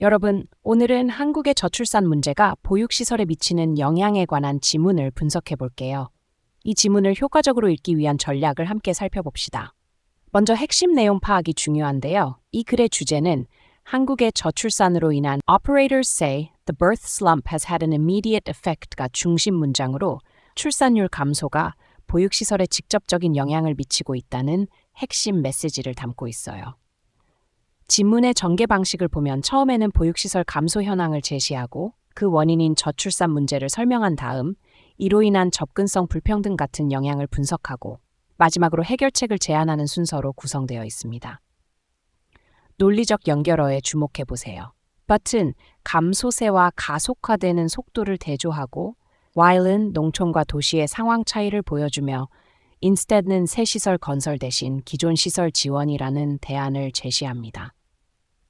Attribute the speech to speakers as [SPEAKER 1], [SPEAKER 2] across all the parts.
[SPEAKER 1] 여러분, 오늘은 한국의 저출산 문제가 보육시설에 미치는 영향에 관한 지문을 분석해 볼게요. 이 지문을 효과적으로 읽기 위한 전략을 함께 살펴봅시다. 먼저 핵심 내용 파악이 중요한데요. 이 글의 주제는 한국의 저출산으로 인한 Operators say the birth slump has had an immediate effect가 중심 문장으로 출산율 감소가 보육시설에 직접적인 영향을 미치고 있다는 핵심 메시지를 담고 있어요. 지문의 전개 방식을 보면 처음에는 보육시설 감소 현황을 제시하고 그 원인인 저출산 문제를 설명한 다음 이로 인한 접근성 불평등 같은 영향을 분석하고 마지막으로 해결책을 제안하는 순서로 구성되어 있습니다. 논리적 연결어에 주목해 보세요. but은 감소세와 가속화되는 속도를 대조하고 while은 농촌과 도시의 상황 차이를 보여주며 instead는 새 시설 건설 대신 기존 시설 지원이라는 대안을 제시합니다.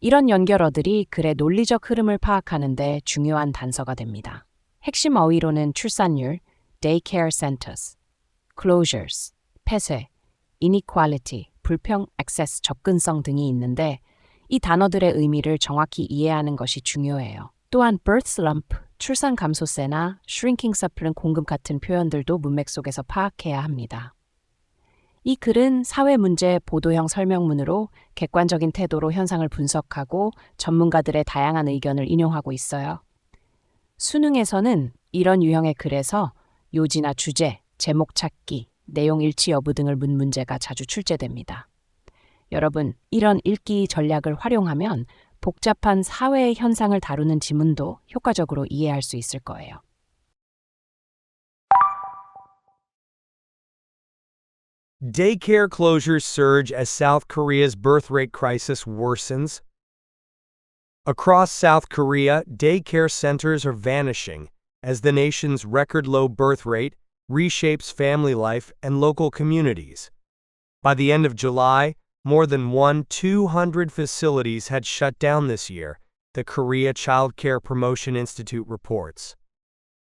[SPEAKER 1] 이런 연결어들이 글의 논리적 흐름을 파악하는 데 중요한 단서가 됩니다. 핵심 어휘로는 출산율, daycare centers, closures, 폐쇄, inequality, 불평, access, 접근성 등이 있는데 이 단어들의 의미를 정확히 이해하는 것이 중요해요. 또한 birth slump, 출산 감소세나 shrinking supply 공급 같은 표현들도 문맥 속에서 파악해야 합니다. 이 글은 사회 문제 보도형 설명문으로 객관적인 태도로 현상을 분석하고 전문가들의 다양한 의견을 인용하고 있어요. 수능에서는 이런 유형의 글에서 요지나 주제, 제목 찾기, 내용 일치 여부 등을 문 문제가 자주 출제됩니다. 여러분, 이런 읽기 전략을 활용하면 복잡한 사회의 현상을 다루는 지문도 효과적으로 이해할 수 있을 거예요.
[SPEAKER 2] Daycare closures surge as South Korea's birth rate crisis worsens. Across South Korea, daycare centers are vanishing as the nation's record low birth rate reshapes family life and local communities. By the end of July, more than 1 200 facilities had shut down this year, the Korea Child Care Promotion Institute reports.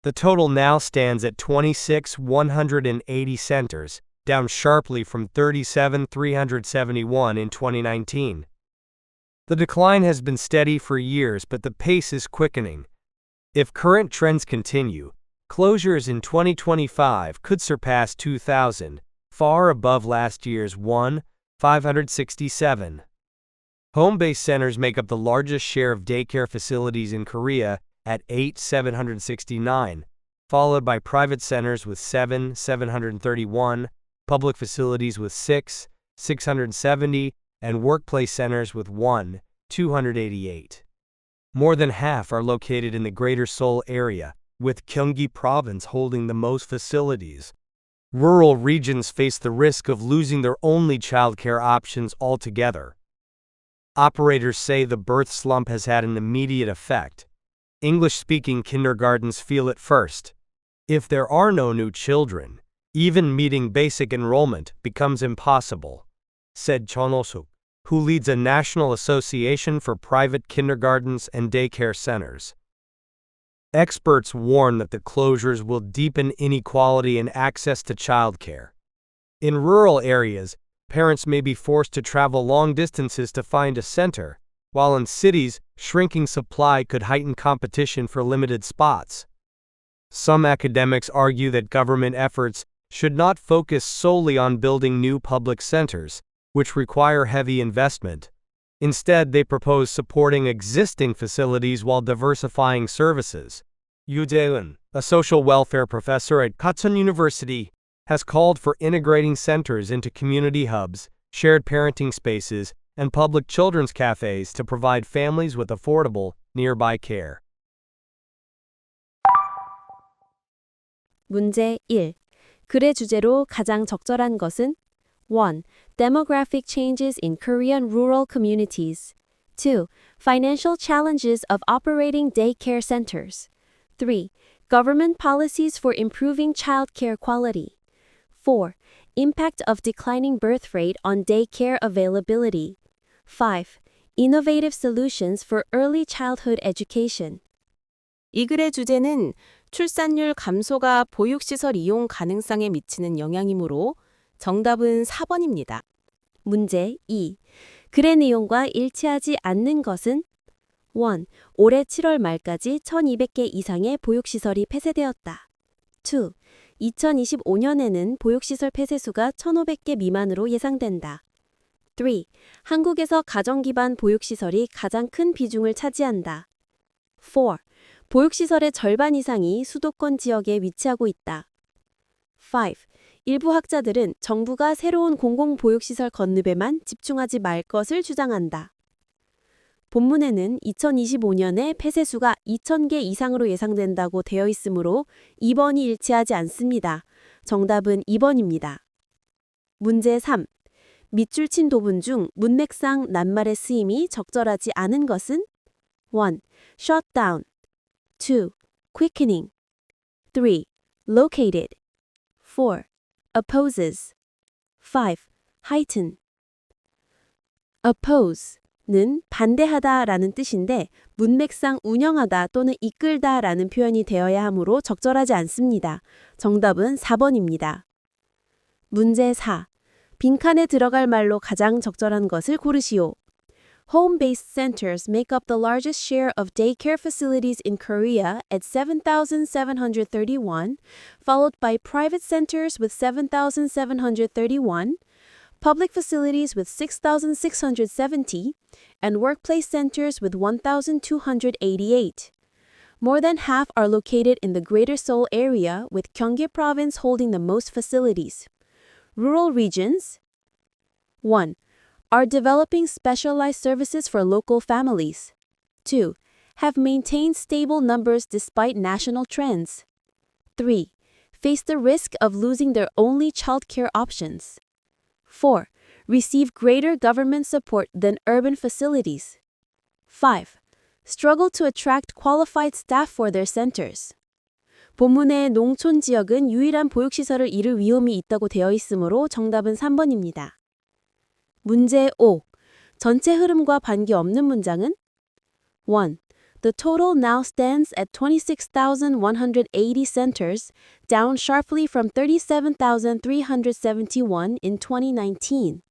[SPEAKER 2] The total now stands at 26 180 centers, down sharply from 37 371 in 2019. The decline has been steady for years, but the pace is quickening. If current trends continue, closures in 2025 could surpass 2,000, far above last year's 1,567. Home based centers make up the largest share of daycare facilities in Korea at 8,769, followed by private centers with 7 731, public facilities with 6 670, and workplace centers with 1 288. More than half are located in the Greater Seoul area, with Gyeonggi province holding the most facilities. Rural regions face the risk of losing their only childcare options altogether. Operators say the birth slump has had an immediate effect. English speaking kindergartens feel it first. If there are no new children, even meeting basic enrollment becomes impossible, said Chonosuk, who leads a national association for private kindergartens and daycare centers. Experts warn that the closures will deepen inequality in access to childcare. In rural areas, parents may be forced to travel long distances to find a center, while in cities, shrinking supply could heighten competition for limited spots. Some academics argue that government efforts should not focus solely on building new public centers, which require heavy investment. Instead, they propose supporting existing facilities while diversifying services. Yu Daeun, a social welfare professor at Kutsun University, has called for integrating centers into community hubs, shared parenting spaces, and public children's cafes to provide families with affordable, nearby care.
[SPEAKER 3] 문제 1. 글의 주제로 가장 적절한 것은 1. Demographic changes in Korean rural communities. 2. Financial challenges of operating daycare centers. 3. Government policies for improving childcare quality. 4. Impact of declining birth rate on daycare availability. 5. Innovative solutions for early childhood education.
[SPEAKER 4] 이 글의 주제는 출산율 감소가 보육시설 이용 가능성에 미치는 영향이므로 정답은 4번입니다.
[SPEAKER 3] 문제 2. 글의 내용과 일치하지 않는 것은 1. 올해 7월 말까지 1200개 이상의 보육시설이 폐쇄되었다. 2. 2025년에는 보육시설 폐쇄수가 1500개 미만으로 예상된다. 3. 한국에서 가정 기반 보육시설이 가장 큰 비중을 차지한다. 4. 보육시설의 절반 이상이 수도권 지역에 위치하고 있다. 5. 일부 학자들은 정부가 새로운 공공보육시설 건립에만 집중하지 말 것을 주장한다. 본문에는 2025년에 폐쇄수가 2,000개 이상으로 예상된다고 되어 있으므로 2번이 일치하지 않습니다. 정답은 2번입니다. 문제 3. 밑줄 친 도분 중 문맥상 낱말의 쓰임이 적절하지 않은 것은 1. shut down 2. quickening 3. located 4. opposes 5. heighten oppose는 반대하다 라는 뜻인데 문맥상 운영하다 또는 이끌다 라는 표현이 되어야 하므로 적절하지 않습니다. 정답은 4번입니다. 문제 4. 빈칸에 들어갈 말로 가장 적절한 것을 고르시오. Home-based centers make up the largest share of daycare facilities in Korea at 7,731, followed by private centers with 7,731, public facilities with 6,670, and workplace centers with 1,288. More than half are located in the Greater Seoul area, with Gyeonggi Province holding the most facilities. Rural regions 1 Are developing specialized services for local families. 2. Have maintained stable numbers despite national trends. 3. Face the risk of losing their only childcare options. 4. Receive greater government support than urban facilities. 5. Struggle to attract qualified staff for their centers. 본문의 농촌 지역은 유일한 보육시설을 잃을 위험이 있다고 되어 있으므로 정답은 3번입니다. 문제 5. 전체 흐름과 관계없는 문장은 1. The total now stands at 26,180 centers, down sharply from 37,371 in 2019.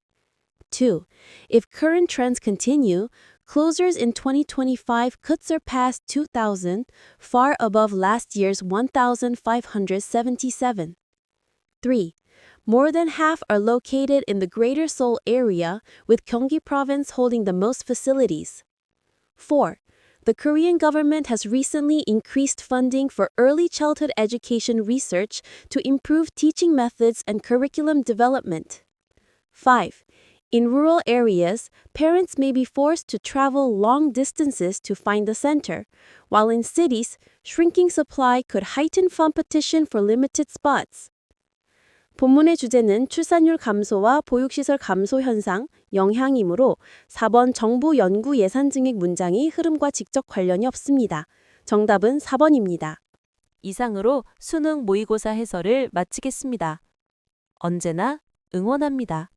[SPEAKER 3] 2. If current trends continue, closures in 2025 could surpass 2,000, far above last year's 1,577. 3. More than half are located in the Greater Seoul area, with Gyeonggi Province holding the most facilities. 4. The Korean government has recently increased funding for early childhood education research to improve teaching methods and curriculum development. 5. In rural areas, parents may be forced to travel long distances to find the center, while in cities, shrinking supply could heighten competition for limited spots. 본문의 주제는 출산율 감소와 보육시설 감소 현상, 영향이므로 4번 정부 연구 예산 증액 문장이 흐름과 직접 관련이 없습니다. 정답은 4번입니다.
[SPEAKER 5] 이상으로 수능 모의고사 해설을 마치겠습니다. 언제나 응원합니다.